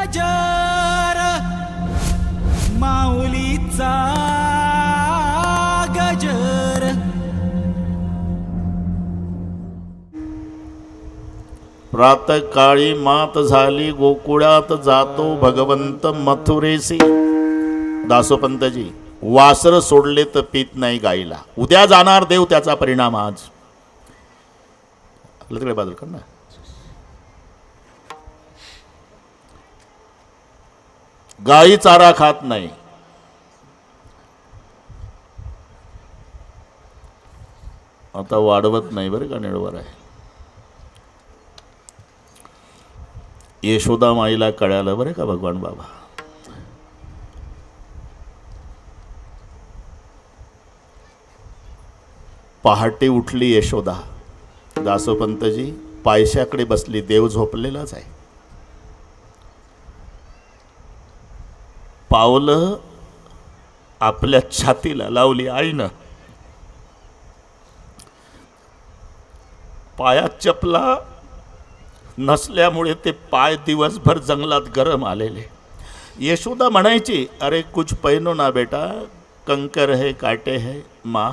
गजर माऊलीचा गजर. प्रातकाळी मात झाली गोकुळात जातो भगवंत मथुरेसी. दासोपंतजी वासर सोडले तर पीत नाही गाईला. उद्या जाणार देव त्याचा परिणाम आज. तिकडे बाजूला कर ना. गाई चारा खात नाही. आता वाढवत नाही बरं का निळवर आहे. यशोदा माईला कळालं बरं का भगवान बाबा? पहाटे उठली यशोदा. दासोपंतजी पायशाकडे बसली. देव झोपलेलाच आहे. पावलं आपल्या छातीला लावली आईनं. पायात चपला नसल्यामुळे ते पाय दिवसभर जंगलात गरम आलेले. यशोदा म्हणायची अरे कुछ पहनो ना बेटा कंकर है काटे है माँ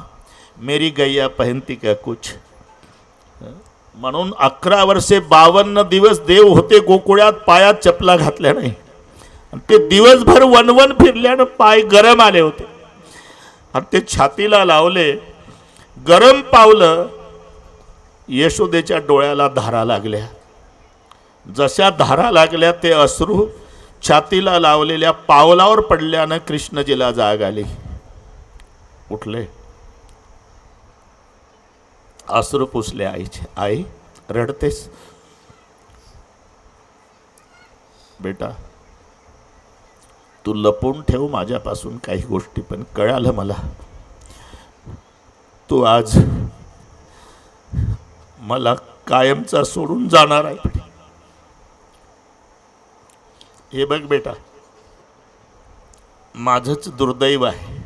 मेरी गैया पहनती का कुछ? म्हणून अकरा वर्षे बावन्न दिवस देव होते गोकुळ्यात पायात चपला घातल्या नाही. ते दिवसभर वनवन फिरल्यानं पाय गरम आले होते. आणि ते छातीला लावले गरम पावलं यशोदेच्या डोळ्याला धारा लागल्या. जशा धारा लागल्या ते अश्रू छातीला लावलेल्या पावलावर पडल्यानं कृष्णजीला जाग आली. उठले. अश्रू पुसले आईचे. आई रडतेस? बेटा तू लपून ठेव माझ्यापासून काही गोष्टी पण कळालं मला. तू आज मला कायमचा सोडून जाणार आहे. हे बघ बेटा माझंच दुर्दैव आहे.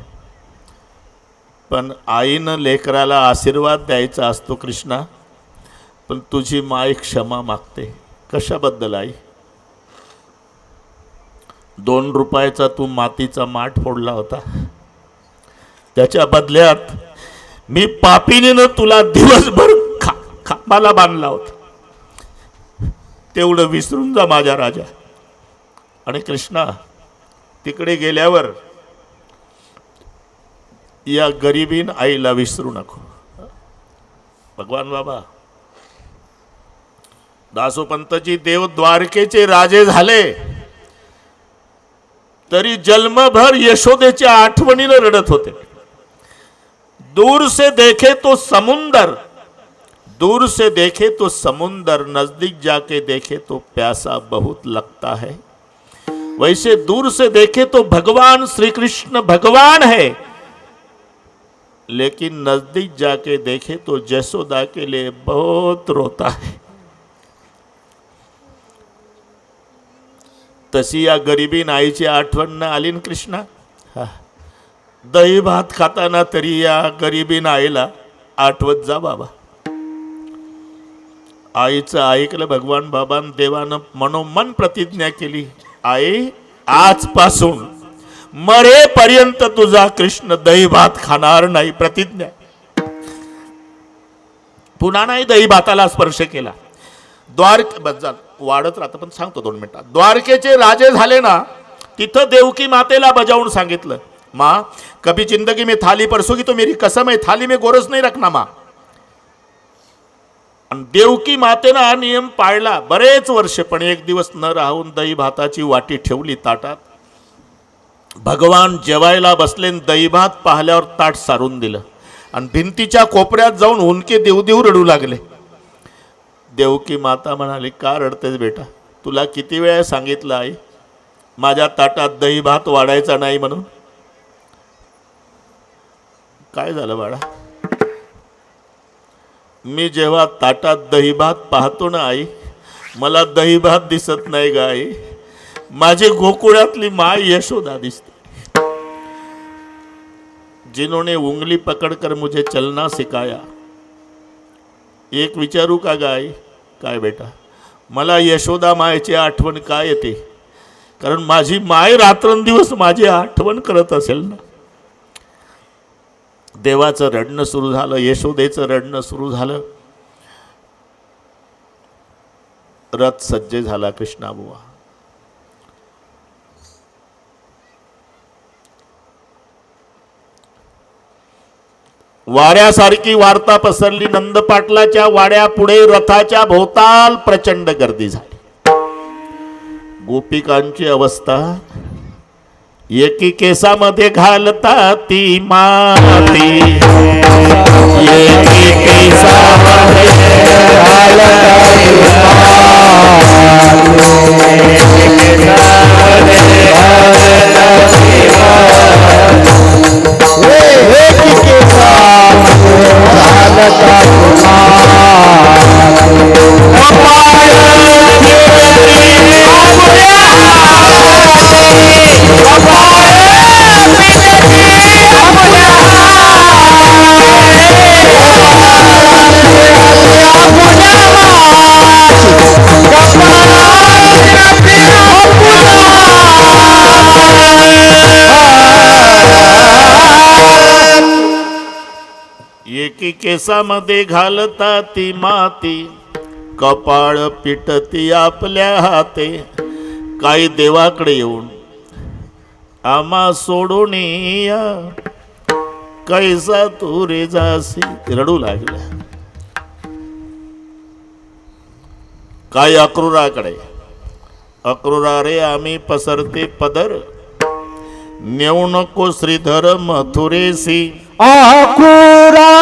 पण आईनं लेकराला आशीर्वाद द्यायचा असतो कृष्णा पण तुझी माय क्षमा मागते. कशाबद्दल आई? दोन रुपयाचा तू मातीचा माठ फोडला होता. त्याच्या बदल्यात मी पापिनीनं तुला दिवसभर खा खांबाला बांधला होता. तेवढं विसरून जा माझ्या राजा. आणि कृष्णा तिकडे गेल्यावर या गरिबीन आईला विसरू नको. भगवान बाबा दासोपंतजी देव द्वारकेचे राजे झाले. तरी जन्मभर यशोदेच्या आठवणीनं रडत होते. दूर से देखे तो समुंदर, दूर से देखे तो समुंदर, नज़दीक जाके देखे तो प्यासा बहुत लगता है। वैसे दूर से देखे तो भगवान श्री कृष्ण भगवान है, लेकिन नज़दीक जाके देखे तो जसोदा के लिए बहुत रोता है। तशी या गरिबीन आईची आठवण न आली न कृष्णा. दही भात खाताना तरी या गरिबीन आईला आठवत जा बाबा. आईचं ऐकलं भगवान बाबान देवानं मनोमन प्रतिज्ञा केली आई आजपासून मरेपर्यंत तुझा कृष्ण दही भात खाणार नाही प्रतिज्ञा. पुन्हा नाही दही भाताला स्पर्श केला. द्वारक बस जा वाढत राहतं पण सांगतो दोन मिनिटात. द्वारकेचे राजे झाले ना तिथं देवकी मातेला बजावून सांगितलं माँ कभी जिंदगी में थाली परसोगी तो मेरी कसम है थाली में गोरस नाही रखना माँ. आणि देवकी मातेनं हा नियम पाळला बरेच वर्ष पण एक दिवस न राहून दही भाताची वाटी ठेवली ताटात. भगवान जेवायला बसले दही भात पाहिल्यावर ताट सारून दिलं. आणि भिंतीच्या कोपऱ्यात जाऊन हुंदके देऊ देऊ रडू लागले. देवकी माता म्हणाली का रडतेस बेटा? तुला किती वेळा सांगितलं आई माझ्या ताटात दही भात वाढायचा नाही म्हणून. काय झालं बाळा? मी जेव्हा ताटात दही भात पाहतो ना आई मला दही भात दिसत नाही ग आई. माझी गोकुळातली माय यशोदा दिसते. जिन्होंने उंगली पकड़कर मुझे चलना सिखाया एक विचारू का गाय? काय बेटा? मला यशोदा मायेची आठवण काय येते? कारण माझी माय रात्रंदिवस माझी आठवण करत असेल ना. देवाचं रडणं सुरू झालं यशोदेचं रडणं सुरू झालं. रथ सज्ज झाला कृष्णाबुवा. वाऱ्यासारखी वार्ता पसरली. नंदपाटलाच्या वाड्या पुढे रथाच्या भोवताल प्रचंड गर्दी झाली. गोपिकांची अवस्था एकी केसामध्ये घालता ती माती. एकी केसामध्ये एकी केसामध्ये घालता ती माती. कपाळ पिटती आपल्या हाते. काही देवाकडे येऊन? आम्हा सोडून या. कैसा तू रे जासी रडू लागल्या काही अक्रूराकडे? अक्रूरा रे आम्ही पसरते पदर. नेऊ नको श्रीधर मथुरेसी আকুরা